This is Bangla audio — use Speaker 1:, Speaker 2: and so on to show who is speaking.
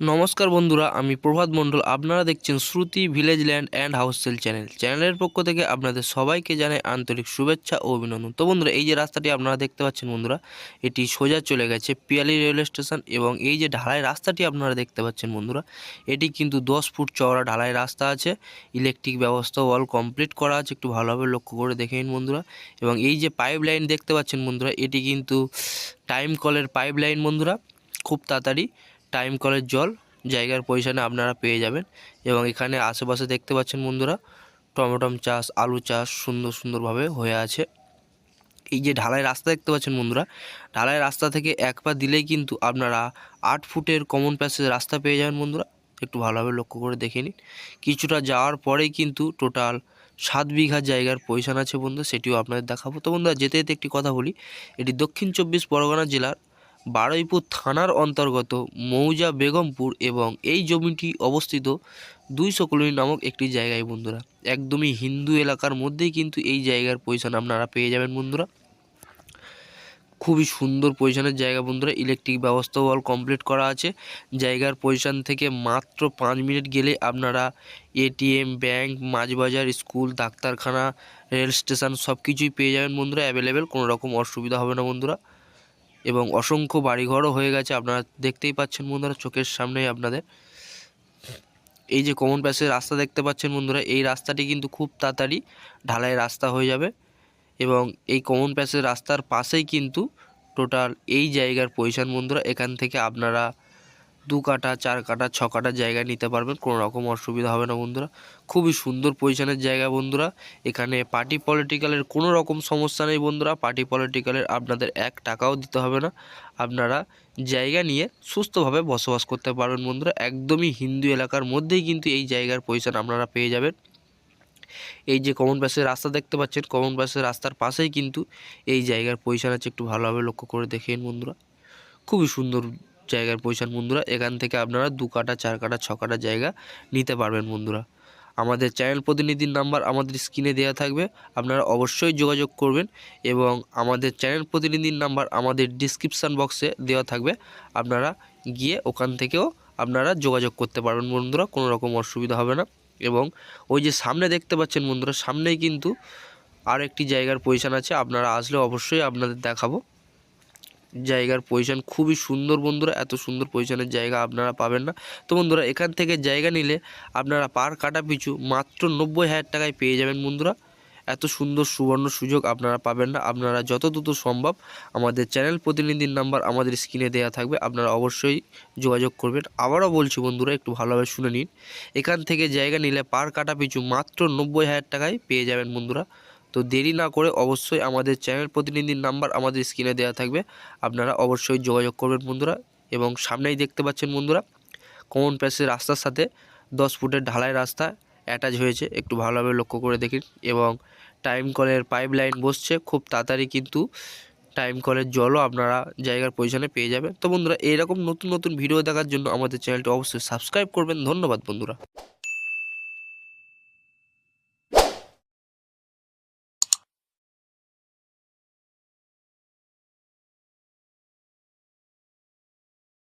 Speaker 1: নমস্কার বন্ধুরা, আমি প্রভাত মণ্ডল। আপনারা দেখছেন Shruti village land and house sale channel. চ্যানেলের পক্ষ থেকে আপনাদের সবাইকে জানাই আন্তরিক শুভেচ্ছা ও অভিনন্দন। তো বন্ধুরা, এই যে রাস্তাটি আপনারা দেখতে পাচ্ছেন বন্ধুরা, এটি সোজা চলে গেছে পিয়ালি রেলওয়ে স্টেশন এবং এই যে ঢালাই রাস্তাটি আপনারা দেখতে পাচ্ছেন বন্ধুরা, এটি কিন্তু দশ ফুট চওড়া ঢালাই রাস্তা আছে। ইলেকট্রিক ব্যবস্থা অল কমপ্লিট করা আছে, একটু ভালোভাবে লক্ষ্য করে দেখে নিন বন্ধুরা। এবং এই যে পাইপ লাইন দেখতে পাচ্ছেন বন্ধুরা, এটি কিন্তু টাইম কলের পাইপ লাইন বন্ধুরা, খুব তাড়াতাড়ি। টাইম কলের জল, জায়গার পজিশানে আপনারা পেয়ে যাবেন। এবং এখানে আশেপাশে দেখতে পাচ্ছেন বন্ধুরা, টমেটম চাষ, আলু চাষ সুন্দর সুন্দরভাবে হয়ে আছে। এই যে ঢালাই রাস্তা দেখতে পাচ্ছেন বন্ধুরা, ঢালাই রাস্তা থেকে এক পা দিলেই কিন্তু আপনারা আট ফুটের কমন প্যাসেজ রাস্তা পেয়ে যাবেন বন্ধুরা। একটু ভালোভাবে লক্ষ্য করে দেখে নিন। কিছুটা যাওয়ার পরেই কিন্তু টোটাল সাত বিঘা জায়গার পজিশান আছে বন্ধু সেটিও আপনাদের দেখাবো। তো বন্ধুরা, যেতে যেতে একটি কথা বলি, এটি দক্ষিণ চব্বিশ পরগনা জেলার বারুইপুর থানার অন্তর্গত মৌজা বেগমপুর এবং এই জমিটি অবস্থিত দুইশো কলোনি নামক একটি জায়গায় বন্ধুরা। একদমই হিন্দু এলাকার মধ্যেই কিন্তু এই জায়গার পজিশন আপনারা পেয়ে যাবেন বন্ধুরা। খুবই সুন্দর পজিশনের জায়গা বন্ধুরা, ইলেকট্রিক ব্যবস্থাও অল কমপ্লিট করা আছে। জায়গার পজিশন থেকে মাত্র পাঁচ মিনিট গেলে আপনারা এটিএম, ব্যাংক, মাছবাজার, স্কুল, ডাক্তারখানা, রেল স্টেশন সব কিছুই পেয়ে যাবেন বন্ধুরা। অ্যাভেলেবেল, কোনো রকম অসুবিধা হবে না বন্ধুরা। এবং অসংখ্য বাড়িঘরও হয়ে গেছে। আপনারা দেখতেই পাচ্ছেন বন্ধুরা, চোখের সামনেই আপনাদের। এই যে কমন প্যাসের রাস্তা দেখতে পাচ্ছেন বন্ধুরা, এই রাস্তাটি কিন্তু খুব তাড়াতাড়ি ঢালাই রাস্তা হয়ে যাবে এবং এই কমন প্যাসের রাস্তার পাশেই কিন্তু টোটাল এই জায়গার পজিশন বন্ধুরা, এখান থেকে আপনারা দু কাটা চার কাটা ছ কাটা জায়গা নিতে পারবেন, কোনো রকম অসুবিধা হবে না বন্ধুরা। খুবই সুন্দর পজিশনের জায়গা বন্ধুরা। এখানে পার্টি পলিটিক্যালের কোনো রকম সমস্যা নেই বন্ধুরা। পার্টি পলিটিক্যালের আপনাদের এক টাকাও দিতে হবে না। আপনারা জায়গা নিয়ে সুস্থভাবে বসবাস করতে পারবেন বন্ধুরা। একদমই হিন্দু এলাকার মধ্যেই কিন্তু এই জায়গার পজিশন আপনারা পেয়ে যাবেন। এই যে কমন প্যাসের রাস্তা দেখতে পাচ্ছেন কমন প্যাসের রাস্তার পাশেই কিন্তু এই জায়গার পজিশন আছে। একটু ভালোভাবে লক্ষ্য করে দেখেন বন্ধুরা। খুবই সুন্দর জায়গার পজিশন বন্ধুরা, এখান থেকে আপনারা দু কাটা চার কাটা ছ কাটা জায়গা নিতে পারবেন বন্ধুরা। আমাদের চ্যানেল প্রতিনিধির নাম্বার আমাদের স্ক্রিনে দেওয়া থাকবে, আপনারা অবশ্যই যোগাযোগ করবেন এবং আমাদের চ্যানেল প্রতিনিধির নাম্বার আমাদের ডিসক্রিপশান বক্সে দেওয়া থাকবে, আপনারা গিয়ে ওখান থেকেও আপনারা যোগাযোগ করতে পারবেন বন্ধুরা, কোনো রকম অসুবিধা হবে না। এবং ওই যে সামনে দেখতে পাচ্ছেন বন্ধুরা, সামনেই কিন্তু আর একটি জায়গার পজিশান আছে, আপনারা আসলে অবশ্যই আপনাদের দেখাবো। জায়গার পজিশন খুবই সুন্দর বন্ধুরা, এত সুন্দর পজিশানের জায়গা আপনারা পাবেন না। তো বন্ধুরা, এখান থেকে জায়গা নিলে আপনারা পার কাটা পিছু মাত্র নব্বই হাজার টাকায় পেয়ে যাবেন বন্ধুরা। এত সুন্দর সুবর্ণ সুযোগ আপনারা পাবেন না। আপনারা যত দ্রুত সম্ভব আমাদের চ্যানেল প্রতিনিধির নাম্বার আমাদের স্ক্রিনে দেওয়া থাকবে। আপনারা অবশ্যই যোগাযোগ করবেন। আবারও বলছি বন্ধুরা, একটু ভালোভাবে শুনে নিন। এখান থেকে জায়গা নিলে পার কাটা পিছু মাত্র নব্বই হাজার টাকায় পেয়ে যাবেন বন্ধুরা। তো দেরি না করে অবশ্যই আমাদের চ্যানেল প্রতিনিধির নাম্বার আমাদের স্ক্রিনে দেওয়া থাকবে। আপনারা অবশ্যই যোগাযোগ করবেন বন্ধুরা এবং সামনেই দেখতে পাচ্ছেন বন্ধুরা, কমন প্যাসের রাস্তার সাথে দশ ফুটের ঢালাই রাস্তা অ্যাটাচ হয়েছে। একটু ভালোভাবে লক্ষ্য করে দেখুন এবং টাইম কলের পাইপ লাইন বসছে। খুব তাড়াতাড়ি কিন্তু টাইম কলের জলও আপনারা জায়গার পজিশনে পেয়ে যাবেন। তো বন্ধুরা, এরকম নতুন নতুন ভিডিও দেখার জন্য আমাদের চ্যানেলটি অবশ্যই সাবস্ক্রাইব করবেন। ধন্যবাদ বন্ধুরা।